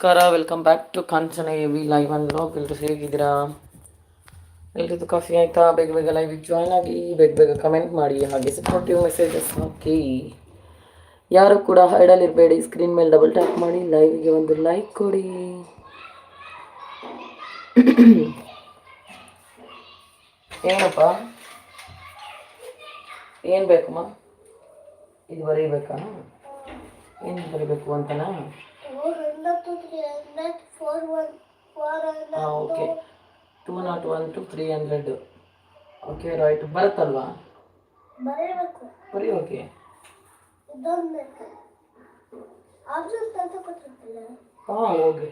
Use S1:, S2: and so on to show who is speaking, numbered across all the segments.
S1: ನಮಸ್ಕಾರ welcome back to Kanchana V live and blog ಎಲ್ಲರೂ ಹೇಗಿದ್ದೀರಾ? ಎಲ್ರದ್ದು ಕಾಫಿ ಆಯಿತಾ? ಬೇಗ ಬೇಗ ಲೈವಿಗೆ ಜಾಯ್ನ್ ಆಗಿ, ಬೇಗ ಬೇಗ ಕಮೆಂಟ್ ಮಾಡಿ, ಹಾಗೆ ಸಪೋರ್ಟಿವ್ ಮೆಸೇಜಸ್ ಹಾಕಿ. ಯಾರು ಕೂಡ ಹೈಡಲ್ಲಿರಬೇಡಿ ಸ್ಕ್ರೀನ್ ಮೇಲೆ ಡಬಲ್ ಟ್ಯಾಪ್ ಮಾಡಿ ಲೈವಿಗೆ ಒಂದು ಲೈಕ್ ಕೊಡಿ. ಏನಪ್ಪ? ಏನು ಬೇಕಮ್ಮ? ಇದು ಬರೀಬೇಕಾ ಏನು ಬರೀಬೇಕು ಅಂತನಾ? Okay two not one two three hundred okay right ಬರುತ್ತಲ್ವಾ? ಬರೀ ಓಕೆ ಹಾಂ ಹೋಗಿ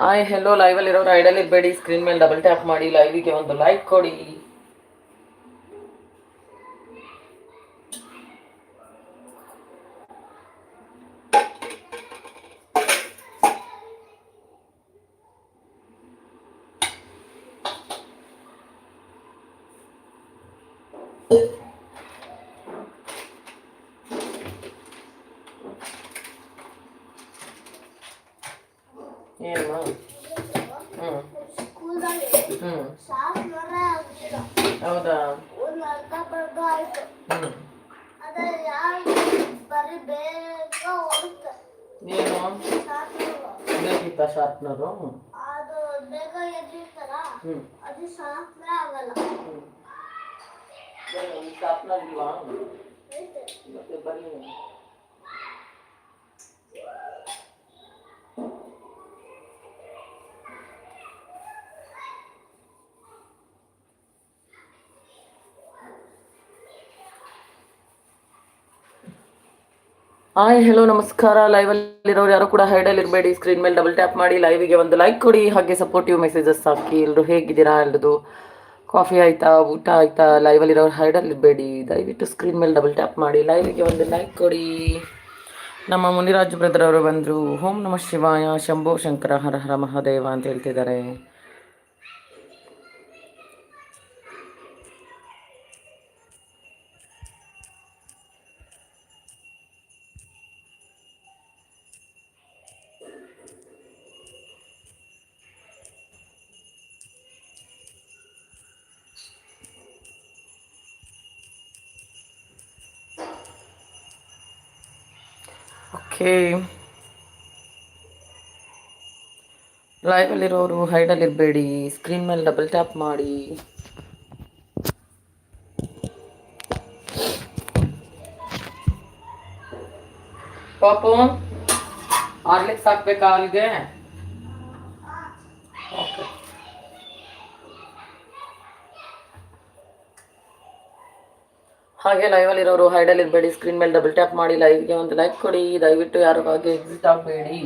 S1: ಹಾಯ್ ಹೆಲೋ ಲೈವಲ್ಲಿರೋರು ಐಡಲ್ ಇರಬೇಡಿ. ಸ್ಕ್ರೀನ್ ಮೇಲೆ ಡಬಲ್ ಟ್ಯಾಪ್ ಮಾಡಿ ಲೈವಿಗೆ ಒಂದು ಲೈಕ್ ಕೊಡಿ ಏನಮ್ಮ ಹ್ಞೂ
S2: ಸ್ಕೂಲ್ದಾಗ
S1: ಹ್ಞೂ
S2: ಸಾಫ್ ನೋಡ್ರೆ ಆಗ್ತಿಲ್ಲ
S1: ಹೌದಾ
S2: ಒಂದು ಅರ್ಧ ಬರ್ಗ ಆಯ್ತು
S1: ಹ್ಞೂ
S2: ಅದೇ ಯಾರು ಬರೀ ಬೇಗ ಓಡುತ್ತೆ
S1: ಏನು
S2: ಸಾಫ್
S1: ಬೇಕಿತ್ತ ಶಾರ್ಪ್ನರು
S2: ಅದು ಬೇಗ ಎದ್ದಿರ್ತಾರ
S1: ಹ್ಞೂ
S2: ಅದು ಸಾಫ್ಟ್ವೇ ಆಗಲ್ಲ
S1: ಶಾರ್ಪ್ನರ್ ಇಲ್ವಾ
S2: ಐತೆ
S1: ಮತ್ತೆ ಬರೀ ಹಾಯ್ ಹೆಲೋ ನಮಸ್ಕಾರ. ಲೈವ್ ಲೈವಲ್ಲಿರೋರು ಯಾರು ಕೂಡ ಹೈಡಲ್ಲಿ ಇರಬೇಡಿ. ಸ್ಕ್ರೀನ್ ಮೇಲೆ ಡಬಲ್ ಟ್ಯಾಪ್ ಮಾಡಿ ಲೈವಿಗೆ ಒಂದು ಲೈಕ್ ಕೊಡಿ. ಹಾಗೆ ಸಪೋರ್ಟಿವ್ ಮೆಸೇಜಸ್ ಹಾಕಿ. ಎಲ್ಲರೂ ಹೇಗಿದ್ದೀರಾ? ಎಲ್ಲದು ಕಾಫಿ ಆಯ್ತಾ? ಊಟ ಆಯ್ತಾ? ಆಯಿತಾ ಲೈವಲ್ಲಿರೋರು ಹೈಡಲ್ಲಿ ಇರಬೇಡಿ. ದಯವಿಟ್ಟು ಸ್ಕ್ರೀನ್ ಮೇಲೆ ಡಬಲ್ ಟ್ಯಾಪ್ ಮಾಡಿ ಲೈವಿಗೆ ಒಂದು ಲೈಕ್ ಕೊಡಿ. ನಮ್ಮ ಮುನಿರಾಜ್ ಬ್ರದರ್ ಅವರು ಬಂದರು. ಓಂ ನಮಃ ಶಿವಾಯ. ಶಂಭೋ ಶಂಕರ ಹರ ಹರ ಮಹಾದೇವ ಅಂತ ಹೇಳ್ತಿದ್ದಾರೆ. ಓಕೆ ಲೈವಲ್ಲಿರೋರು ಹೈಡಲ್ಲಿರಬೇಡಿ ಸ್ಕ್ರೀನ್ ಮೇಲೆ ಡಬಲ್ ಟ್ಯಾಪ್ ಮಾಡಿ. ಪಾಪು ಆರ್ಲಿಕ್ಸ್ ಹಾಕ್ಬೇಕಾ ಅಲ್ಲಿಗೆ ಹಾಗೆ ಲೈವಲ್ಲಿರೋರು ಹೈಡಲ್ಲಿ ಇರಬೇಡಿ ಸ್ಕ್ರೀನ್ ಮೇಲೆ ಡಬಲ್ ಟ್ಯಾಪ್ ಮಾಡಿ ಲೈವ್ಗೆ ಒಂದು ಲೈಕ್ ಕೊಡಿ, ದಯವಿಟ್ಟು ಯಾರು ಹಾಗೆ ಎಕ್ಸಿಟ್ ಆಗಬೇಡಿ.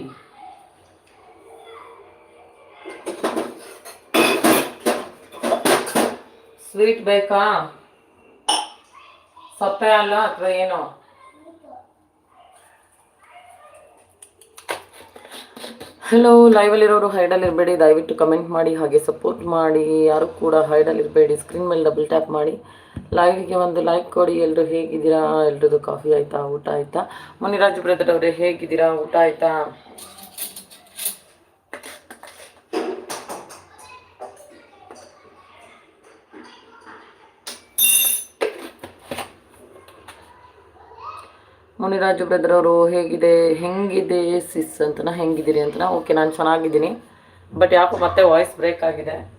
S1: ಸ್ವೀಟ್ ಬೇಕಾ? ಸಪ್ಪೆ ಅಲ್ಲ ಅಥವಾ ಏನು? ಹಲೋ ಲೈವಲ್ಲಿರೋರು ಹೈಡಲ್ಲಿ ಇರಬೇಡಿ, ದಯವಿಟ್ಟು ಕಮೆಂಟ್ ಮಾಡಿ, ಹಾಗೆ ಸಪೋರ್ಟ್ ಮಾಡಿ. ಯಾರು ಕೂಡ ಹೈಡಲ್ಲಿ ಇರಬೇಡಿ ಸ್ಕ್ರೀನ್ ಮೇಲೆ ಡಬಲ್ ಟ್ಯಾಪ್ ಮಾಡಿ. ಲೈವಿಗೆ ಒಂದು ಲೈಕ್ ಕೊಡಿ ಎಲ್ಲರೂ ಹೇಗಿದ್ದೀರಾ? ಎಲ್ರದ್ದು ಕಾಫಿ ಆಯಿತಾ, ಊಟ ಆಯಿತಾ? ಮುನಿರಾಜು ಬ್ರದರ್ ಅವರೇ ಹೇಗಿದ್ದೀರಾ? ಊಟ ಆಯಿತಾ? ಮುನಿರಾಜು ಬ್ರದರ್ ಅವರು ಹೇಗಿದೆ? ಹೆಂಗಿದೆ ಸಿಸ್ ಅಂತನಾ? ಹೆಂಗಿದ್ದೀರಿ ಅಂತನಾ? ಓಕೆ ನಾನು ಚೆನ್ನಾಗಿದ್ದೀನಿ. ಬಟ್ ಯಾಕೋ ಮತ್ತೆ ವಾಯ್ಸ್ ಬ್ರೇಕ್ ಆಗಿದೆ.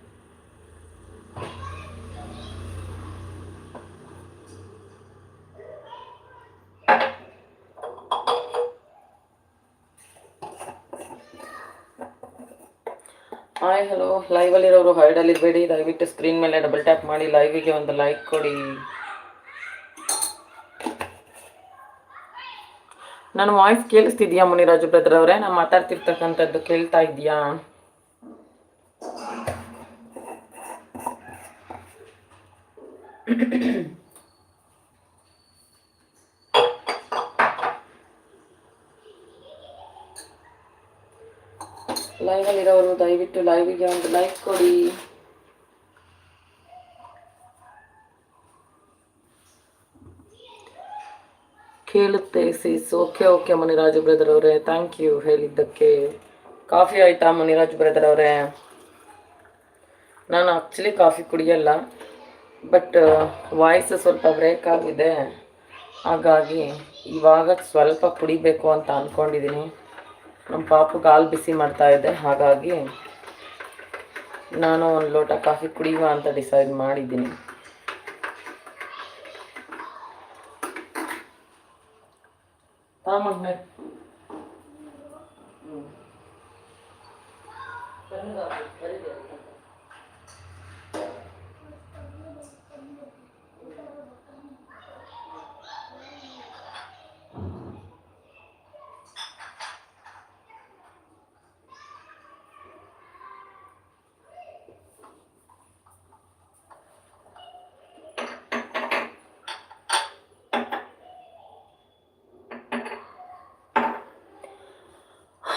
S1: ಹಾಯ್ ಹಲೋ ಲೈವಲ್ಲಿರೋರು ಹೈಡಲ್ಲಿರಬೇಡಿ ದಯವಿಟ್ಟು ಸ್ಕ್ರೀನ್ ಮೇಲೆ ಡಬಲ್ ಟ್ಯಾಪ್ ಮಾಡಿ. ಲೈವಿಗೆ ಒಂದು ಲೈಕ್ ಕೊಡಿ. ನನ್ನ ವಾಯ್ಸ್ ಕೇಳಿಸ್ತಿದ್ಯಾ ಮುನಿರಾಜು ಬ್ರದರ್ ಅವರೇ? ನಾನು ಮಾತಾಡ್ತಿರ್ತಕ್ಕಂಥದ್ದು ಕೇಳ್ತಾ ಇದೆಯಾ ಲೈವಲ್ಲಿರೋರು ದಯವಿಟ್ಟು ಲೈವಿಗೆ ಒಂದು ಲೈಕ್ ಕೊಡಿ. ಕೇಳುತ್ತೆ sis okay okay Muniraj brother ಅವರೇ. ಥ್ಯಾಂಕ್ ಯು ಹೇಳಿದ್ದಕ್ಕೆ. ಕಾಫಿ ಆಯಿತಾ ಮುನಿರಾಜ್ ಬ್ರದರ್ ಅವರೇ? ನಾನು ಆ್ಯಕ್ಚುಲಿ ಕಾಫಿ ಕುಡಿಯಲ್ಲ ಬಟ್ ವಾಯ್ಸ್ ಸ್ವಲ್ಪ ಬ್ರೇಕ್ ಆಗಿದೆ. ಹಾಗಾಗಿ ಇವಾಗ ಸ್ವಲ್ಪ ಕುಡಿಬೇಕು ಅಂತ ಅಂದ್ಕೊಂಡಿದ್ದೀನಿ ನಮ್ಮ ಪಾಪು ಹಾಲು ಬಿಸಿ ಮಾಡ್ತಾ ಇದ್ದೆ ಹಾಗಾಗಿ ನಾನು ಒಂದು ಲೋಟ ಕಾಫಿ ಕುಡಿಯುವ ಅಂತ ಡಿಸೈಡ್ ಮಾಡಿದ್ದೀನಿ. ತಾಮಗ್ನೆ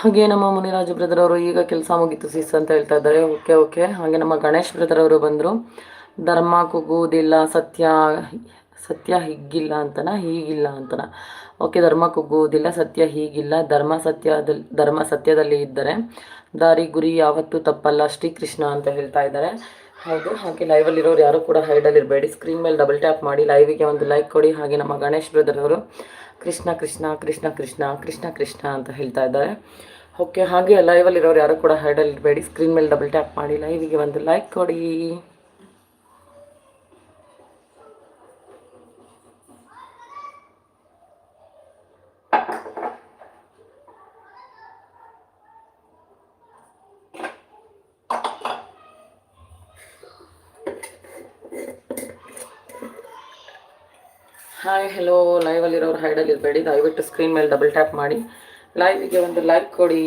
S1: ಹಾಗೆ ನಮ್ಮ ಮುನಿರಾಜು ಬ್ರದರ್ ಅವರು ಈಗ ಕೆಲಸ ಮುಗೀತು ಸಿಸ್ ಅಂತ ಹೇಳ್ತಾ ಇದ್ದಾರೆ. ಓಕೆ ಓಕೆ ಹಾಗೆ ನಮ್ಮ ಗಣೇಶ್ ಬ್ರದರ್ ಅವರು ಬಂದರು. ಧರ್ಮ ಕುಗ್ಗುವುದಿಲ್ಲ, ಸತ್ಯ ಸತ್ಯ ಹಿಗ್ಗಿಲ್ಲ ಅಂತನ, ಹೀಗಿಲ್ಲ ಅಂತನ? ಓಕೆ ಧರ್ಮ ಕುಗ್ಗುವುದಿಲ್ಲ, ಸತ್ಯ ಹೀಗಿಲ್ಲ. ಧರ್ಮ ಸತ್ಯದಲ್ಲಿ ಧರ್ಮ ಸತ್ಯದಲ್ಲಿ ಇದ್ದರೆ ದಾರಿ ಗುರಿ ಯಾವತ್ತೂ ತಪ್ಪಲ್ಲ. ಶ್ರೀಕೃಷ್ಣ ಅಂತ ಹೇಳ್ತಾ ಇದ್ದಾರೆ. ಹೌದು, ಹಾಗೆ ಲೈವಲ್ಲಿರೋರು ಯಾರು ಕೂಡ ಹೈಡಲ್ಲಿ ಇರಬೇಡಿ. ಸ್ಕ್ರೀನ್ ಮೇಲೆ ಡಬಲ್ ಟ್ಯಾಪ್ ಮಾಡಿ ಲೈವಿಗೆ ಒಂದು ಲೈಕ್ ಕೊಡಿ. ಹಾಗೆ ನಮ್ಮ ಗಣೇಶ್ ಬ್ರದರ್ ಅವರು ಕೃಷ್ಣ ಕೃಷ್ಣ ಕೃಷ್ಣ ಕೃಷ್ಣ ಕೃಷ್ಣ ಕೃಷ್ಣ ಅಂತ ಹೇಳ್ತಾ ಇದ್ದಾರೆ. ಓಕೆ ಹಾಗೆ ಲೈವಲ್ಲಿರೋರು ಯಾರು ಕೂಡ ಹೈಡಲ್ಲಿ ಇರಬೇಡಿ. ಸ್ಕ್ರೀನ್ ಮೇಲೆ ಡಬಲ್ ಟ್ಯಾಪ್ ಮಾಡಿ ಲೈವಿಗೆ ಒಂದು ಲೈಕ್ ಕೊಡಿ ಹಾಯ್ ಹೆಲೋ ಲೈವಲ್ಲಿರೋರು ಇರಬೇಡಿ ದಯವಿಟ್ಟು ಸ್ಕ್ರೀನ್ ಮೇಲೆ ಡಬಲ್ ಟ್ಯಾಪ್ ಮಾಡಿ. ಲೈವಿಗೆ ಒಂದು ಲೈಕ್ ಕೊಡಿ.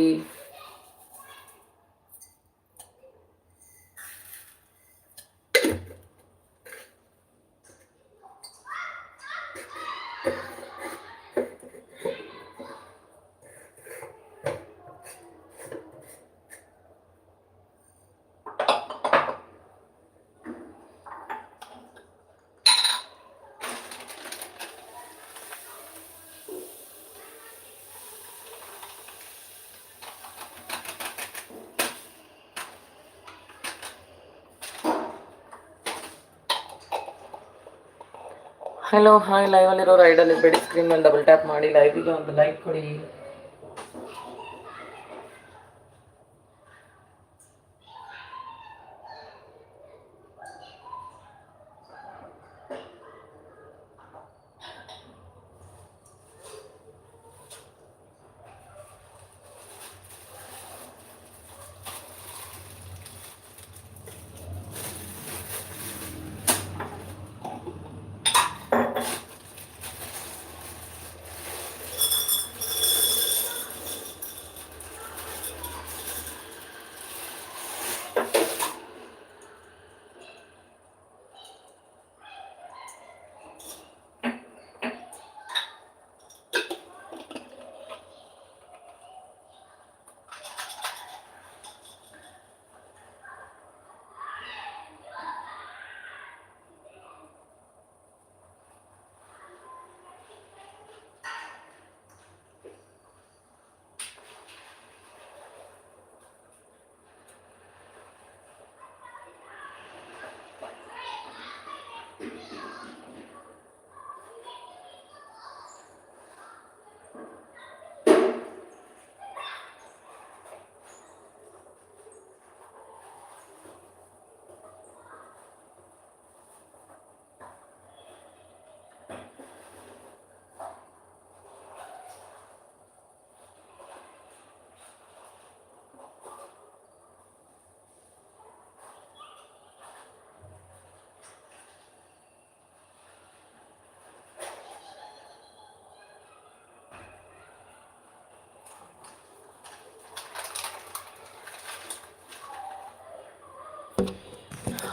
S1: ಹಲೋ ಹಾಯ್ ಲೈವಲ್ಲಿರೋ ರೈಡಲ್ಲಿ ಇರಬೇಡಿ ಸ್ಕ್ರೀನ್ ಮೇಲೆ ಡಬಲ್ ಟ್ಯಾಪ್ ಮಾಡಿ ಲೈವಿಗೆ ಒಂದು ಲೈಕ್ ಕೊಡಿ.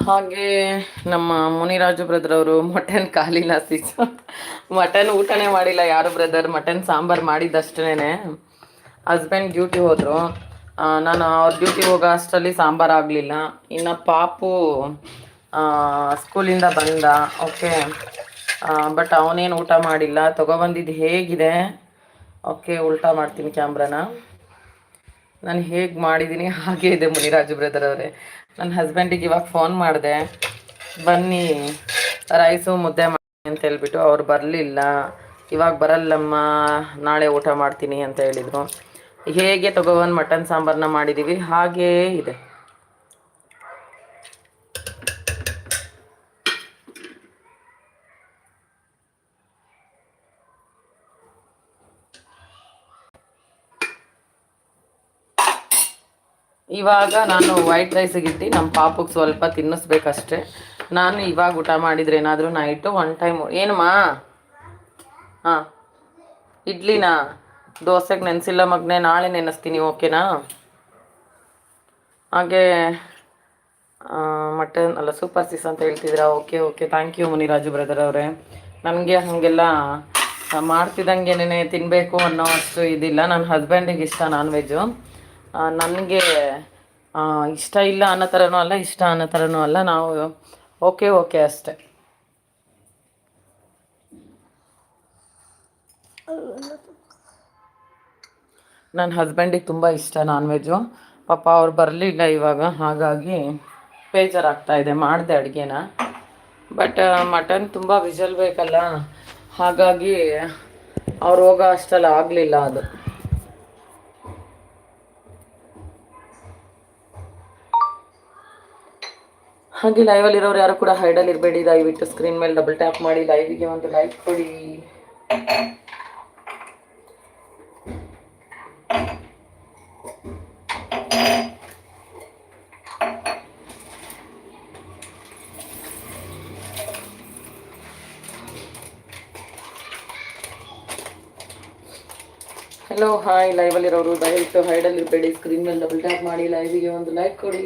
S1: ಹಾಗೆ ನಮ್ಮ ಮುನಿರಾಜು ಬ್ರದರ್ ಅವರು ಮಟನ್ ಕಾಲಿಲ್ಲ ಸೀಸ ಮಟನ್ ಊಟನೇ ಮಾಡಿಲ್ಲ ಯಾರು ಬ್ರದರ್ ಮಟನ್ ಸಾಂಬಾರು ಮಾಡಿದ್ದಷ್ಟೇ ಹಸ್ಬೆಂಡ್ ಡ್ಯೂಟಿ ಹೋದರು. ನಾನು ಅವ್ರ ಡ್ಯೂಟಿ ಹೋಗೋ ಅಷ್ಟರಲ್ಲಿ ಸಾಂಬಾರು ಆಗಲಿಲ್ಲ. ಇನ್ನು ಪಾಪು ಸ್ಕೂಲಿಂದ ಬಂದ. ಓಕೆ ಬಟ್ ಅವನೇನು ಊಟ ಮಾಡಿಲ್ಲ. ತೊಗೊಬಂದಿದ್ದು ಹೇಗಿದೆ? ಓಕೆ ಉಲ್ಟಾ ಮಾಡ್ತೀನಿ ಕ್ಯಾಮ್ರಾನ. ನಾನು ಹೇಗೆ ಮಾಡಿದ್ದೀನಿ ಹಾಗೆ ಇದೆ ಮುನಿರಾಜು ಬ್ರದರ್ ಅವರೇ. ನನ್ನ ಹಸ್ಬೆಂಡಿಗೆ ಇವಾಗ ಫೋನ್ ಮಾಡಿದೆ. ಬನ್ನಿ, ರೈಸು ಮುದ್ದೆ ಮಾಡಿ ಅಂತ ಹೇಳ್ಬಿಟ್ಟು ಅವ್ರು ಬರಲಿಲ್ಲ. ಇವಾಗ ಬರಲ್ಲಮ್ಮ, ನಾಳೆ ಊಟ ಮಾಡ್ತೀನಿ ಅಂತ ಹೇಳಿದರು. ಹೇಗೆ ತಗೋಬಂದು ಮಟನ್ ಸಾಂಬಾರನ್ನ ಮಾಡಿದ್ದೀವಿ ಹಾಗೇ ಇದೆ. ಇವಾಗ ನಾನು ವೈಟ್ ರೈಸಿಗೆ ಇಟ್ಟು ನಮ್ಮ ಪಾಪಗೆ ಸ್ವಲ್ಪ ತಿನ್ನಿಸ್ಬೇಕಷ್ಟೆ. ನಾನು ಇವಾಗ ಊಟ ಮಾಡಿದ್ರೆ ಏನಾದರೂ ನೈಟು ಒನ್ ಟೈಮ್ ಏನಮ್ಮ? ಹಾಂ. ಇಡ್ಲಿನಾ? ದೋಸೆಗೆ ನೆನೆಸಿಲ್ಲ ಮಗನೆ, ನಾಳೆ ನೆನೆಸ್ತೀನಿ, ಓಕೆನಾ? ಹಾಗೆ ಮಟನ್ ಅಲ್ಲ ಸೂಪರ್ ಸಿಸ್ ಅಂತ ಹೇಳ್ತಿದ್ದೀರಾ? Okay okay. Thank you Muniraju brother ಅವರೇ. ನನಗೆ ಹಾಗೆಲ್ಲ ಮಾಡ್ತಿದ್ದಂಗೆನೇ ತಿನ್ನಬೇಕು ಅನ್ನೋ ಅಷ್ಟು ಇದಿಲ್ಲ. ನನ್ನ ಹಸ್ಬೆಂಡಿಗೆ ಇಷ್ಟ ನಾನ್ ವೆಜ್ಜು ನನಗೆ ಇಷ್ಟ ಇಲ್ಲ ಅನ್ನೋ ಥರನೂ ಅಲ್ಲ, ಇಷ್ಟ ಅನ್ನೋ ಥರನೂ ಅಲ್ಲ. ನಾವು, ಓಕೆ ಓಕೆ ಅಷ್ಟೆ. ನನ್ನ ಹಸ್ಬೆಂಡಿಗೆ ತುಂಬ ಇಷ್ಟ ನಾನ್ ವೆಜ್ಜು ಪಾಪ ಅವ್ರು ಬರಲಿಲ್ಲ ಇವಾಗ, ಹಾಗಾಗಿ ಬೇಜಾರಾಗ್ತಾ ಇದೆ, ಮಾಡಿದೆ ಅಡುಗೆನ. ಬಟ್ ಮಟನ್ ತುಂಬ ವಿಜಲ್ ಬೇಕಲ್ಲ, ಹಾಗಾಗಿ ಅವ್ರು ಹೋಗೋ ಅಷ್ಟೆಲ್ಲ ಆಗಲಿಲ್ಲ ಅದು. ಹಾಗೆ ಲೈವಲ್ಲಿ ಇರೋರು ಯಾರು ಕೂಡ ಹೈಡಲ್ಲಿ ಇರಬೇಡಿ. ದಯವಿಟ್ಟು ಸ್ಕ್ರೀನ್ ಮೇಲೆ ಡಬಲ್ ಟ್ಯಾಪ್ ಮಾಡಿ ಲೈವಿಗೆ ಒಂದು ಲೈಕ್ ಕೊಡಿ. ಹಲೋ ಹಾಯ್ ಲೈವಲ್ಲಿರೋರು ದಯವಿಟ್ಟು ಹೈಡಲ್ಲಿ ಇರಬೇಡಿ. ಸ್ಕ್ರೀನ್ ಮೇಲೆ ಡಬಲ್ ಟ್ಯಾಪ್ ಮಾಡಿ ಲೈವಿಗೆ ಒಂದು ಲೈಕ್ ಕೊಡಿ.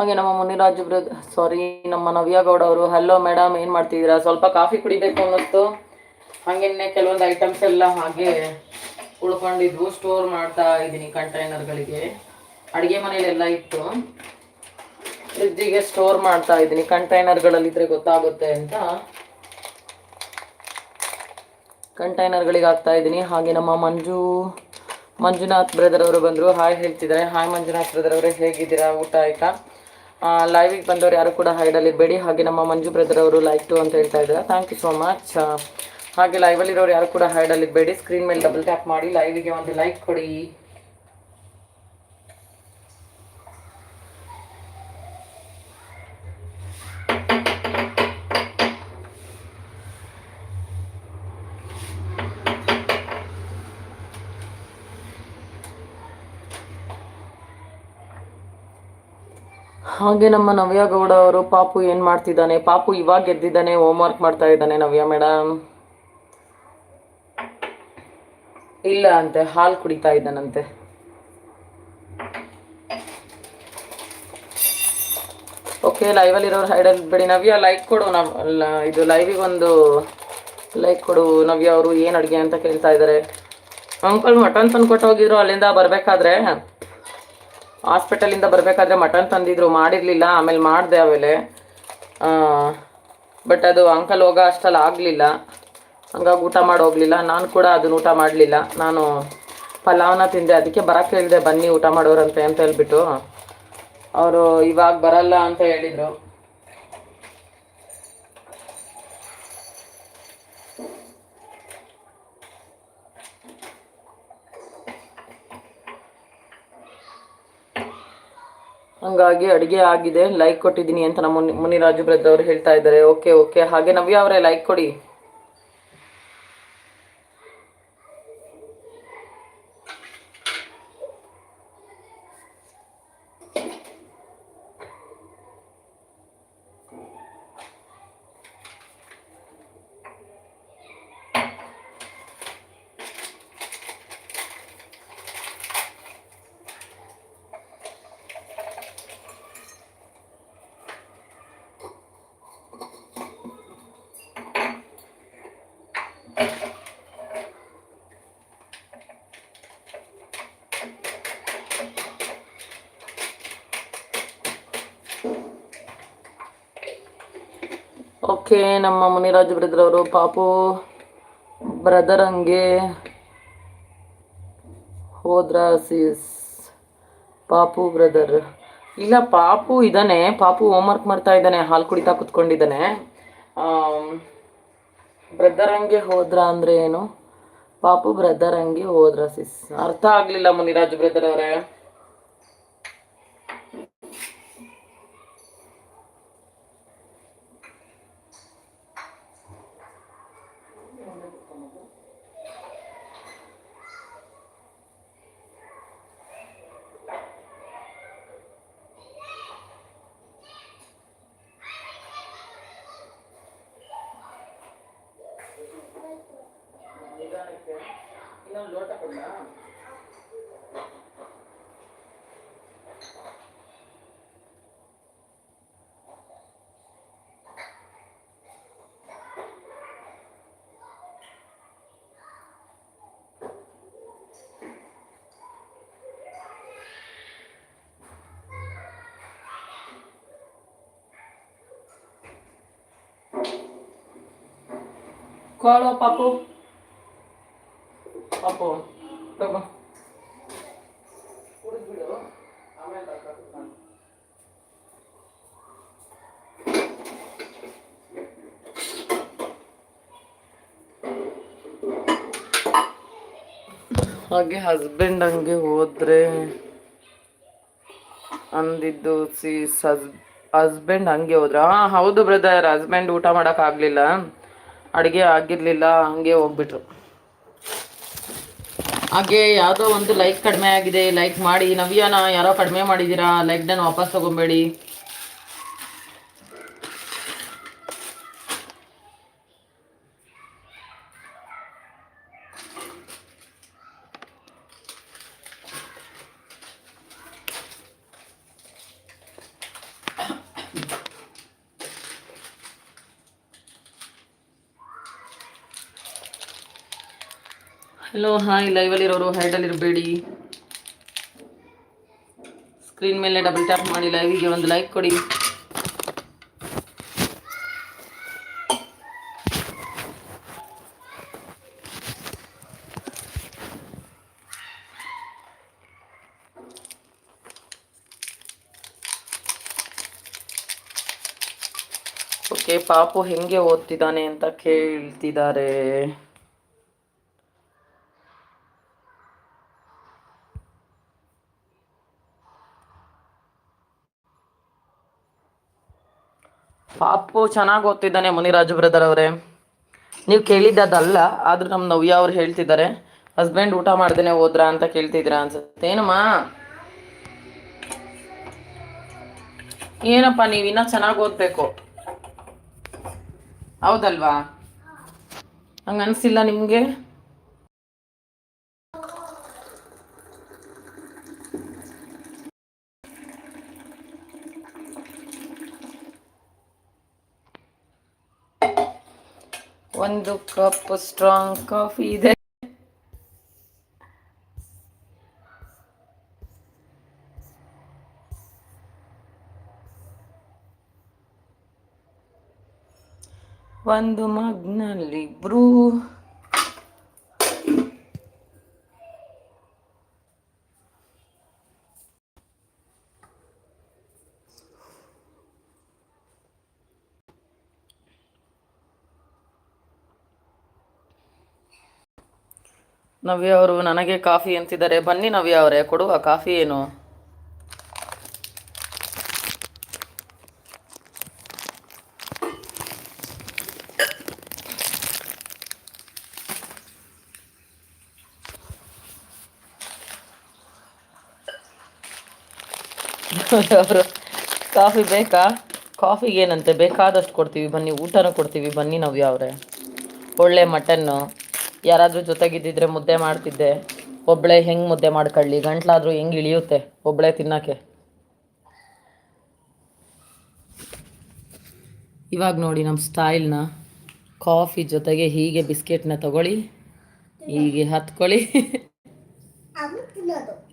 S1: ಹಾಗೆ ನಮ್ಮ ಮುನಿರಾಜ್ ಸಾರಿ ನಮ್ಮ ನವ್ಯ ಗೌಡ ಅವರು. ಹಲೋ ಮೇಡಮ್ ಏನು ಮಾಡ್ತಿದ್ದೀರಾ? ಸ್ವಲ್ಪ ಕಾಫಿ ಕುಡಿಬೇಕು ಅನ್ನಿಸ್ತು. ಹಾಗೇನೆ ಕೆಲವೊಂದು ಐಟಮ್ಸ್ ಎಲ್ಲ ಹಾಗೆ ಉಳ್ಕೊಂಡಿದ್ವು. ಸ್ಟೋರ್ ಮಾಡ್ತಾ ಇದ್ದೀನಿ ಕಂಟೈನರ್ಗಳಿಗೆ ಅಡುಗೆ ಮನೆಯಲ್ಲೆಲ್ಲ ಇತ್ತು. ಫ್ರಿಜ್ಜಿಗೆ ಸ್ಟೋರ್ ಮಾಡ್ತಾ ಇದ್ದೀನಿ. ಕಂಟೈನರ್ಗಳಲ್ಲಿದ್ದರೆ ಗೊತ್ತಾಗುತ್ತೆ ಅಂತ. ಕಂಟೈನರ್ಗಳಿಗೆ ಹಾಕ್ತಾ ಇದ್ದೀನಿ. ಹಾಗೆ ನಮ್ಮ ಮಂಜು, ಮಂಜುನಾಥ್ ಬ್ರದರ್ ಅವರು ಬಂದರು. ಹಾಯ್ ಹೇಳ್ತಿದ್ದಾರೆ. ಹಾಯ್ ಮಂಜುನಾಥ್ ಬ್ರದರ್ ಅವರೇ ಹೇಗಿದ್ದೀರಾ? ಊಟ ಆಯಿತಾ? ಲೈವಿಗೆ ಬಂದವರು ಯಾರು ಕೂಡ ಹೈಡಲ್ಲಿ ಇರಬೇಡಿ ಹಾಗೆ ನಮ್ಮ ಮಂಜು ಬ್ರದರ್ ಅವರು ಲೈಕ್ ಟು ಅಂತ ಹೇಳ್ತಾ ಇದ್ದಾರೆ. ಥ್ಯಾಂಕ್ ಯು ಸೋ ಮಚ್ ಹಾಗೆ ಲೈವಲ್ಲಿರೋರು ಯಾರು ಕೂಡ ಹೈಡಲ್ಲಿ ಇರಬೇಡಿ ಸ್ಕ್ರೀನ್ ಮೇಲೆ ಡಬಲ್ ಟ್ಯಾಪ್ ಮಾಡಿ ಲೈವಿಗೆ ಒಂದು ಲೈಕ್ ಕೊಡಿ. ಹಾಗೆ ನಮ್ಮ ನವ್ಯ ಗೌಡ ಅವರು ಪಾಪು ಏನು ಮಾಡ್ತಿದ್ದಾನೆ? ಪಾಪು ಇವಾಗ ಗೆದ್ದಿದ್ದಾನೆ ವರ್ಕ್ ಮಾಡ್ತಾ ಇದ್ದಾನೆ ನವ್ಯ ಮೇಡಮ್ ಇಲ್ಲ ಅಂತೆ, ಹಾಲು ಕುಡಿತಾ ಇದ್ದಾನಂತೆ. ಓಕೆ ಲೈವಲ್ಲಿರೋರು ಹೈಡಲ್ಲಿ ಬಿಡಿ. ನವ್ಯ ಲೈಕ್ ಕೊಡು ನಾವು ಇದು ಲೈವಿಗೆ ಒಂದು ಲೈಕ್ ಕೊಡು. ನವ್ಯ ಅವರು ಏನು ಅಡುಗೆ ಅಂತ ಕೇಳ್ತಾ ಇದ್ದಾರೆ ಅಂಕಲ್ ಮಟನ್ ತಂದು ಕೊಟ್ಟೋಗಿದ್ರು ಅಲ್ಲಿಂದ ಬರಬೇಕಾದ್ರೆ. ಹಾಸ್ಪಿಟಲಿಂದ ಬರಬೇಕಾದ್ರೆ ಮಟನ್ ತಂದಿದ್ರು, ಮಾಡಿರಲಿಲ್ಲ, ಆಮೇಲೆ ಮಾಡಿದೆ ಆಮೇಲೆ. ಬಟ್ ಅದು ಅಂಕಲ್ ಹೋಗೋ ಅಷ್ಟಲ್ಲಿ ಆಗಲಿಲ್ಲ. ಹಂಗಾಗಿ ಊಟ ಮಾಡಿ ಹೋಗಲಿಲ್ಲ. ನಾನು ಕೂಡ ಅದನ್ನ ಊಟ ಮಾಡಲಿಲ್ಲ. ನಾನು ಪಲಾವ್ನ ತಿಂದೆ. ಅದಕ್ಕೆ ಬರೋಕ್ಕೆ ಹೇಳಿದೆ, ಬನ್ನಿ ಊಟ ಮಾಡೋರಂತೆ ಅಂತ ಹೇಳ್ಬಿಟ್ಟು. ಅವರು ಇವಾಗ ಬರಲ್ಲ ಅಂತ ಹೇಳಿದರು. ಹಂಗಾಗಿ ಅಡುಗೆ ಆಗಿದೆ ಲೈಕ್ ಕೊಟ್ಟಿದ್ದೀನಿ ಅಂತ ನಮ್ಮ ಮುನಿ, ಮುನಿರಾಜು ಬ್ರದ್ ಅವರು ಹೇಳ್ತಾ ಇದ್ದಾರೆ. ಓಕೆ ಓಕೆ ಹಾಗೆ ನವ್ಯ ಅವರೇ ಲೈಕ್ ಕೊಡಿ. ಓಕೆ, ನಮ್ಮ ಮುನಿರಾಜ್ ಬ್ರದರ್ ಅವರು ಪಾಪು ಬ್ರದರ್ ಹಂಗೆ ಹೋದ್ರ ಸೀಸ್ ಪಾಪು ಬ್ರದರ್ ಇಲ್ಲ, ಪಾಪು ಇದ್ದಾನೆ ಪಾಪು ಹೋಮ್ವರ್ಕ್ ಮಾಡ್ತಾ ಇದ್ದಾನೆ ಹಾಲು ಕುಡಿತಾ ಕುತ್ಕೊಂಡಿದ್ದಾನೆ. ಬ್ರದರ್ ಹಂಗೆ ಹೋದ್ರ ಅಂದ್ರೆ ಏನು? ಪಾಪು ಬ್ರದರ್ ಹಂಗೆ ಹೋದ್ರ ಸಿಸ್ ಅರ್ಥ ಆಗ್ಲಿಲ್ಲ ಮುನಿರಾಜ್ ಬ್ರದರ್ ಅವರೇ. ಕೋಳು ಪಾಪು ಪಾಪು ತಗೋ ಕುಡಿದ್ಬಿಡು ಆಮೇಲೆ ತಗೊಂಡು ಹಾಗೆ ಹಸ್ಬೆಂಡ್ ಹಂಗೆ ಹೋದ್ರೆ ಅಂದಿದ್ದು ಸಿ ಹಸ್ಬೆಂಡ್ ಹಂಗೆ ಹೋದ್ರ? ಹೌದು ಬ್ರದರ್ ಹಸ್ಬೆಂಡ್ ಊಟ ಮಾಡಕ್ ಆಗ್ಲಿಲ್ಲ. ಅಡುಗೆ ಆಗಿರ್ಲಿಲ್ಲ, ಹಂಗೆ ಹೋಗ್ಬಿಟ್ರು. ಹಾಗೆ ಯಾವುದೋ ಒಂದು ಲೈಕ್ ಕಡಿಮೆ ಆಗಿದೆ ಲೈಕ್ ಮಾಡಿ. ನವ್ಯಾನ, ಯಾರೋ ಕಡಿಮೆ ಮಾಡಿದೀರಾ ಲೈಕ್ ನಾನು ವಾಪಸ್ ತಗೊಂಬೇಡಿ. ಹಲೋ ಹಾಯ್ ಲೈವಲ್ಲಿರೋರು ಹೈಡಲ್ಲಿರಬೇಡಿ ಸ್ಕ್ರೀನ್ ಮೇಲೆ ಡಬಲ್ ಟ್ಯಾಪ್ ಮಾಡಿ ಲೈವಿಗೆ ಒಂದು ಲೈಕ್ ಕೊಡಿ. ಓಕೆ ಪಾಪು ಹೆಂಗೆ ಓದ್ತಿದ್ದಾನೆ ಅಂತ ಕೇಳ್ತಿದ್ದಾರೆ. ಪಾಪು, ಚೆನ್ನಾಗಿ ಓದ್ತಿದ್ದಾನೆ ಮುನಿರಾಜು ಬ್ರದರ್ ಅವರೇ. ನೀವು ಕೇಳಿದ್ದದಲ್ಲ, ಆದ್ರೂ ನಮ್ಮ ನವ್ಯ ಅವ್ರು ಹೇಳ್ತಿದ್ದಾರೆ. ಹಸ್ಬೆಂಡ್ ಊಟ ಮಾಡ್ದೇನೆ ಹೋದ್ರಾ ಅಂತ ಕೇಳ್ತಿದ್ದೀರಾ ಅನ್ಸುತ್ತೆ. ಏನಮ್ಮ? ಏನಪ್ಪ, ನೀವು ಇನ್ನೂ ಚೆನ್ನಾಗಿ ಓದ್ಬೇಕು. ಹೌದಲ್ವಾ? ಹಂಗ ಅನ್ಸಿಲ್ಲ ನಿಮಗೆ? ಒಂದು ಕಪ್ ಸ್ಟ್ರಾಂಗ್ ಕಾಫಿ ಇದೆ. ಒಂದು ಮಗ್ನಲ್ಲಿ ಬ್ರೂ ನವ್ಯ ಅವರು ನನಗೆ ಕಾಫಿ ಅಂತಿದ್ದಾರೆ. ಬನ್ನಿ ನವ್ಯ ಅವರೇ, ಕೊಡುವ ಕಾಫಿ ಏನು? ಅವರು, ಕಾಫಿ ಬೇಕಾ? ಕಾಫಿಗೆ ಏನಂತೆ? ಬೇಕಾದಷ್ಟು ಕೊಡ್ತೀವಿ. ಬನ್ನಿ, ಊಟನೂ ಕೊಡ್ತೀವಿ. ಬನ್ನಿ ನವ್ಯ ಅವರೇ. ಒಳ್ಳೆ ಮಟನ್ನು. ಯಾರಾದರೂ ಜೊತೆಗಿದ್ದಿದ್ರೆ ಮುದ್ದೆ ಮಾಡ್ತಿದ್ದೆ. ಒಬ್ಬಳೇ ಹೆಂಗೆ ಮುದ್ದೆ ಮಾಡ್ಕೊಳ್ಳಿ? ಗಂಟ್ಲಾದರೂ ಹೆಂಗೆ ಇಳಿಯುತ್ತೆ? ಒಬ್ಬಳೇ ತಿನ್ನೋಕ್ಕೆ. ಇವಾಗ ನೋಡಿ ನಮ್ಮ ಸ್ಟೈಲ್ನ. ಕಾಫಿ ಜೊತೆಗೆ ಹೀಗೆ ಬಿಸ್ಕೆಟ್ನ ತಗೊಳ್ಳಿ. ಹೀಗೆ ಹತ್ಕೊಳ್ಳಿ.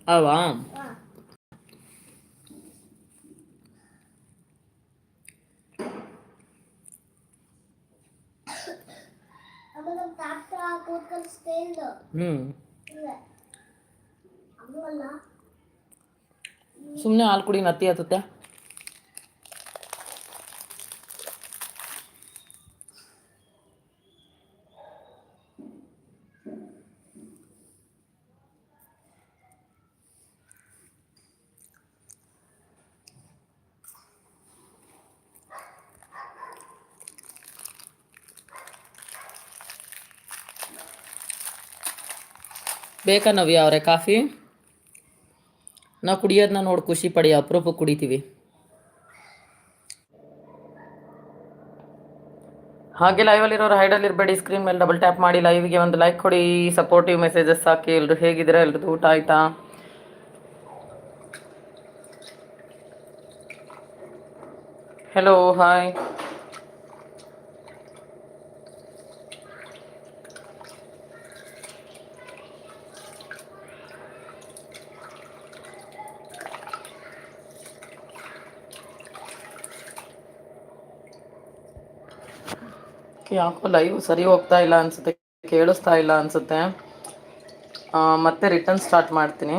S1: ಅವಾ?
S2: ಆಮೇಲೆ ನಮ್ಮ ತಾತ ಕೂತ್ಕೊಂಡು ಸ್ಟೇಜ್
S1: ಹ್ಞೂ
S2: ಇಲ್ಲ ಅದು ಅಲ್ಲ.
S1: ಸುಮ್ಮನೆ ಹಾಲು ಕುಡಿ ನತ್ತಿ ಹತ್ತುತ್ತೆ? ಬೇಕಾ ನವ್ಯ ಅವರೇ, ಕಾಫಿ? ನಾವು ಕುಡಿಯೋದನ್ನ ನೋಡಿ ಖುಷಿ ಪಡಿ ಅಪರೂಪಕ್ಕೆ ಕುಡಿತೀವಿ. ಹಾಗೆ ಲೈವಲ್ಲಿರೋರು ಹೈಡಲ್ಲಿ ಇರಬೇಡಿ ಸ್ಕ್ರೀನ್ ಮೇಲೆ ಡಬಲ್ ಟ್ಯಾಪ್ ಮಾಡಿ ಲೈವ್ಗೆ ಒಂದು ಲೈಕ್ ಕೊಡಿ ಸಪೋರ್ಟಿವ್ ಮೆಸೇಜಸ್ ಹಾಕಿ, ಎಲ್ರು ಹೇಗಿದ್ದೀರಾ, ಎಲ್ರದ್ದು ಊಟ ಆಯ್ತಾ? ಹೆಲೋ ಹಾಯ್ ಯಾಕೋ ಲೈವ್ ಸರಿ ಹೋಗ್ತಾ ಇಲ್ಲ ಅನ್ಸುತ್ತೆ ಕೇಳಿಸ್ತಾ ಇಲ್ಲ ಅನ್ಸುತ್ತೆ. ಮತ್ತೆ ರಿಟರ್ನ್ ಸ್ಟಾರ್ಟ್ ಮಾಡ್ತೀನಿ.